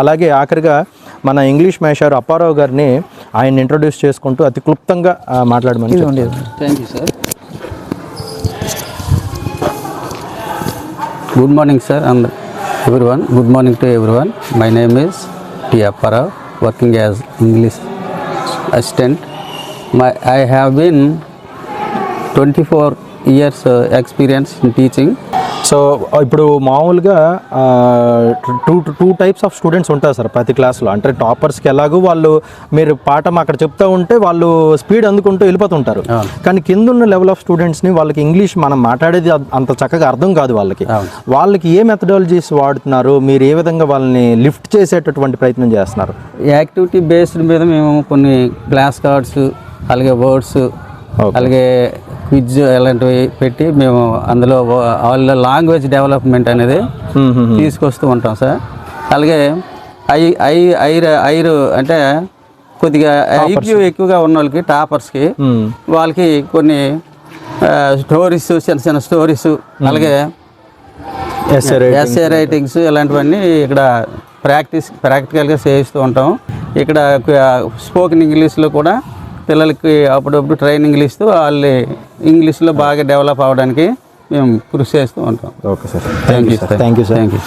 అలాగే ఆఖరిగా మన ఇంగ్లీష్ మేషారు అప్పారావు గారిని ఆయన ఇంట్రొడ్యూస్ చేసుకుంటూ అతి క్లుప్తంగా మాట్లాడమని. Thank you sir good morning sir and everyone good morning to everyone my name is T Apparao working as English assistant my I have been twenty four years experience in teaching so ఇప్పుడు మామూలుగా two two types of students ఉంటారు sir ప్రతి క్లాస్లో అంటే టాపర్స్కి ఎలాగో వాళ్ళు మీరు పాఠం అక్కడ చెప్తా ఉంటే వాళ్ళు స్పీడ్ అందుకుంటూ వెళ్ళిపోతుంటారు. కానీ కింద ఉన్న లెవెల్ ఆఫ్ స్టూడెంట్స్ని వాళ్ళకి ఇంగ్లీష్ మనం మాట్లాడేది అంత చక్కగా అర్థం కాదు వాళ్ళకి. వాళ్ళకి ఏ మెథడాలజీస్ వాడుతున్నారు మీరు ఏ విధంగా వాళ్ళని లిఫ్ట్ చేసేటటువంటి ప్రయత్నం చేస్తున్నారు యాక్టివిటీ బేస్డ్ మీద మేము కొన్ని క్లాస్ కార్డ్స్ అలాగే వర్డ్స్. అలాగే క్విజ్ అలాంటివి పెట్టి మేము అందులో వాళ్ళ లాంగ్వేజ్ డెవలప్మెంట్ అనేది తీసుకొస్తూ ఉంటాం సార్. అలాగే ఐ ఐ ఐర్ ఐరు అంటే కొద్దిగా ఐక్యూ ఎక్కువగా ఉన్న వాళ్ళకి టాపర్స్కి. వాళ్ళకి కొన్ని స్టోరీస్ చిన్న చిన్న స్టోరీస్ అలాగే ఎస్ఏ రైటింగ్స్ ఇలాంటివన్నీ ఇక్కడ ప్రాక్టీస్ ప్రాక్టికల్గా చేయిస్తూ ఉంటాం. ఇక్కడ స్పోకెన్ ఇంగ్లీష్లో కూడా పిల్లలకి అప్పుడప్పుడు ట్రైనింగ్లు ఇస్తూ వాళ్ళు ఇంగ్లీష్లో బాగా డెవలప్ అవ్వడానికి మేము కృషి చేస్తూ ఉంటాం. Okay sir. Thank you thank you sir thank you